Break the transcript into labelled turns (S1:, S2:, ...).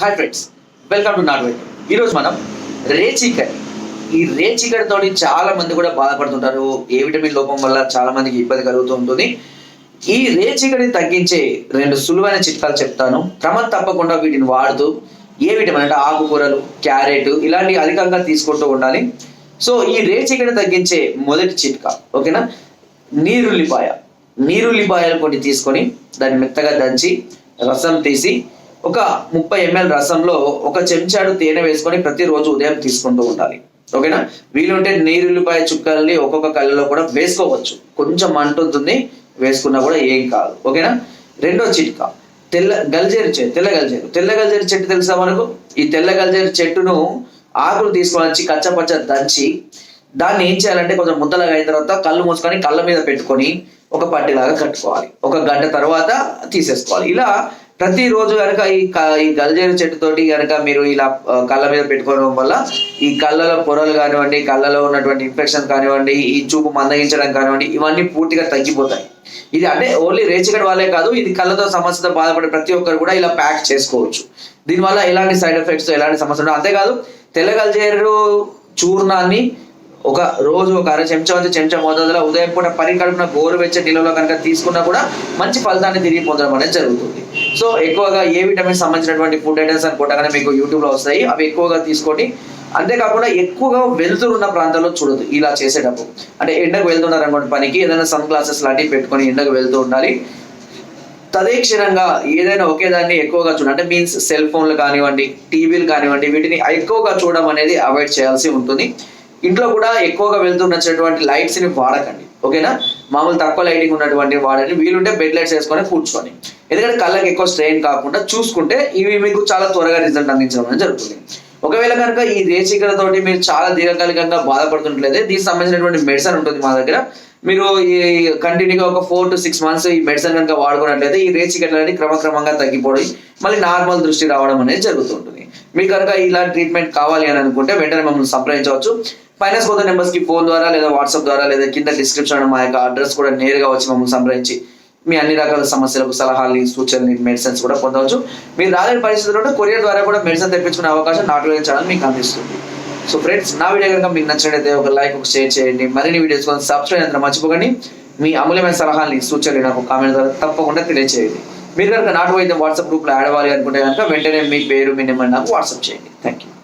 S1: Hi friends welcome to నాన్ వెల్ ఈరోజు మనం రేచికర్ ఈ రేచీకటి తోటి చాలా మంది కూడా బాధపడుతుంటారు. ఏ విటమిన్ లోపం వల్ల చాలా మందికి ఇబ్బంది కలుగుతూ ఉంటుంది. ఈ రేచికడిని తగ్గించే రెండు సులువైన చిట్కాలు చెప్తాను. క్రమం తప్పకుండా వీటిని వాడుతూ ఏ విటమిన్ అంటే ఆకుకూరలు క్యారెట్ ఇలాంటివి అధికంగా తీసుకుంటూ ఉండాలి. సో ఈ రేచీకటిని తగ్గించే మొదటి చిట్కా ఓకేనా? నీరుల్లిపాయ. నీరుల్లిపాయలు కొన్ని తీసుకొని దాన్ని మెత్తగా దంచి రసం తీసి ఒక ముప్పై ఎంఎల్ రసంలో ఒక చెంచాడు తేనె వేసుకొని ప్రతిరోజు ఉదయం తీసుకుంటూ ఉండాలి. ఓకేనా? వీలుంటే నీరుల్లిపాయ చుక్కల్ని ఒక్కొక్క కళ్ళలో కూడా వేసుకోవచ్చు. కొంచెం మంటుంది వేసుకున్నా కూడా ఏం కాదు. ఓకేనా? రెండో చిట్కా. తెల్ల గల్జేరు చెట్టు తెల్ల గల్జేరు. తెల్ల గల్జేరు చెట్టు తెలుసా మనకు? ఈ తెల్ల గల్జేరు చెట్టును ఆకులు తీసుకొని వచ్చి కచ్చపచ్చ దంచి దాన్ని ఏం చేయాలంటే కొంచెం ముద్దలాగా అయిన తర్వాత కళ్ళు మూసుకొని కళ్ళ మీద పెట్టుకొని ఒక పట్టిలాగా కట్టుకోవాలి. ఒక గంట తర్వాత తీసేసుకోవాలి. ఇలా ప్రతిరోజు కనుక ఈ ఈ గల్జేరు చెట్టుతోటి కనుక మీరు ఇలా కళ్ళ మీద పెట్టుకోవడం వల్ల ఈ కళ్ళలో పొరలు కానివ్వండి కళ్ళలో ఉన్నటువంటి ఇన్ఫెక్షన్ కానివ్వండి ఈ చూపు మందగించడం కానివ్వండి ఇవన్నీ పూర్తిగా తగ్గిపోతాయి. ఇది అంటే ఓన్లీ రేచికడ్ వాళ్ళే కాదు ఇది కళ్ళతో సమస్యతో బాధపడే ప్రతి ఒక్కరు కూడా ఇలా ప్యాక్ చేసుకోవచ్చు. దీనివల్ల ఎలాంటి సైడ్ ఎఫెక్ట్స్ ఎలాంటి సమస్యలు అంతేకాదు తెల్ల గల్జేరు చూర్ణాన్ని ఒక రోజు ఒక అర చెంచా వచ్చి చెంచా మోతాదులో ఉదయం పూట పని కడుపున గోరువెచ్చ నీళ్ళలో కనుక తీసుకున్నా కూడా మంచి ఫలితాన్ని తిరిగి పొందడం అనేది జరుగుతుంది. సో ఎక్కువగా ఏ విటమిన్ సంబంధించినటువంటి ఫుడ్ ఐటమ్స్ అని మీకు యూట్యూబ్లో వస్తాయి. అవి ఎక్కువగా తీసుకోండి. అంతేకాకుండా ఎక్కువగా వెళ్తురు ఉన్న ప్రాంతాల్లో చూడదు ఇలా చేసేటప్పుడు. అంటే ఎండకు వెళ్తున్నారు అనుకోండి పనికి ఏదైనా సన్ గ్లాసెస్ లాంటివి పెట్టుకొని ఎండకు వెళ్తూ ఉండాలి. తదేక్షణంగా ఏదైనా ఒకే దాన్ని ఎక్కువగా చూడండి. అంటే మీన్స్ సెల్ ఫోన్లు కానివ్వండి టీవీలు కానివ్వండి వీటిని ఎక్కువగా చూడడం అనేది అవాయిడ్ చేయాల్సి ఉంటుంది. ఇంట్లో కూడా ఎక్కువగా వెళ్తున్నటువంటి లైట్స్ని వాడకండి. ఓకేనా? మామూలు తక్కువ లైటింగ్ ఉన్నటువంటి వాడని వీలుంటే బెడ్ లైట్స్ వేసుకొని కూర్చొని ఎందుకంటే కళ్ళకి ఎక్కువ స్ట్రెయిన్ కాకుండా చూసుకుంటే ఇవి మీకు చాలా త్వరగా రిజల్ట్ అందించడం జరుగుతుంది. ఒకవేళ కనుక ఈ రేచికలతోటి మీరు చాలా దీర్ఘకాలికంగా బాధపడుతుంటలేదే దీనికి సంబంధించినటువంటి మెడిసిన్ ఉంటుంది మా దగ్గర. మీరు ఈ కంటిన్యూగా ఒక ఫోర్ టు సిక్స్ మంత్స్ ఈ మెడిసిన్ కనుక వాడుకున్నట్లయితే ఈ రేచికట్లు అనేది క్రమక్రమంగా తగ్గిపోయి మళ్ళీ నార్మల్ దృష్టి రావడం అనేది జరుగుతుంటుంది మీకు కనుక ఇలాంటి ట్రీట్మెంట్ కావాలి అని అనుకుంటే వెంటనే మమ్మల్ని సంప్రదించవచ్చు. ఫైనాన్స్ కోత నెంబర్స్కి ఫోన్ ద్వారా లేదా వాట్సాప్ ద్వారా లేదా కింద డిస్క్రిప్షన్ మా యొక్క అడ్రస్ కూడా నేరుగా వచ్చి మమ్మల్ని సంప్రదించి మీ అన్ని రకాల సమస్యలకు సలహాలు సూచనలు మెడిసిన్స్ కూడా పొందవచ్చు. మీరు రాలేని పరిస్థితుల్లో కొరియర్ ద్వారా కూడా మెడిసిన్ తెప్పించుకునే అవకాశం నాటు ఛానల్ మీకు అందిస్తుంది సో ఫ్రెండ్స్ నా వీడియో కనుక మీకు నచ్చినట్లయితే ఒక లైక్ ఒక షేర్ చేయండి. మరిన్ని వీడియోస్ కోసం సబ్స్క్రైబ్ అంతా మర్చిపోకండి. మీ అమూల్యమైన సలహాలని సూచనలు నాకు కామెంట్ ద్వారా తప్పకుండా తెలియజేయండి మీరు కనుక నాటు వైద్యం వాట్సాప్ గ్రూప్లో యాడ్ అవ్వాలి అనుకుంటే కనుక వెంటనే మీ పేరు మీ నెంబర్ నాకు వాట్సాప్ చేయండి. Thank you